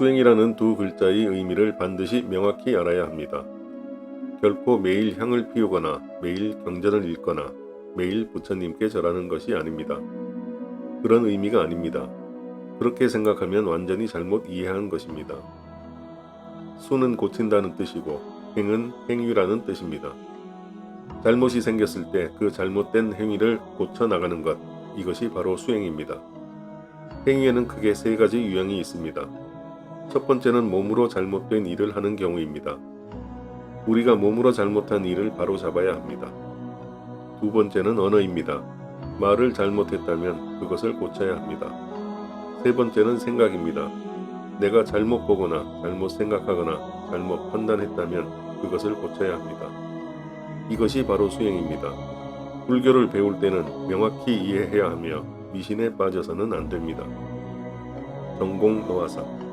수행이라는 두 글자의 의미를 반드시 명확히 알아야 합니다. 결코 매일 향을 피우거나 매일 경전을 읽거나 매일 부처님께 절하는 것이 아닙니다. 그런 의미가 아닙니다. 그렇게 생각하면 완전히 잘못 이해한 것입니다. 수는 고친다는 뜻이고 행은 행위라는 뜻입니다. 잘못이 생겼을 때 그 잘못된 행위를 고쳐 나가는 것, 이것이 바로 수행입니다. 행위에는 크게 세 가지 유형이 있습니다. 첫 번째는 몸으로 잘못된 일을 하는 경우입니다. 우리가 몸으로 잘못한 일을 바로 잡아야 합니다. 두 번째는 언어입니다. 말을 잘못했다면 그것을 고쳐야 합니다. 세 번째는 생각입니다. 내가 잘못 보거나 잘못 생각하거나 잘못 판단했다면 그것을 고쳐야 합니다. 이것이 바로 수행입니다. 불교를 배울 때는 명확히 이해해야 하며 미신에 빠져서는 안 됩니다. 전공 노화사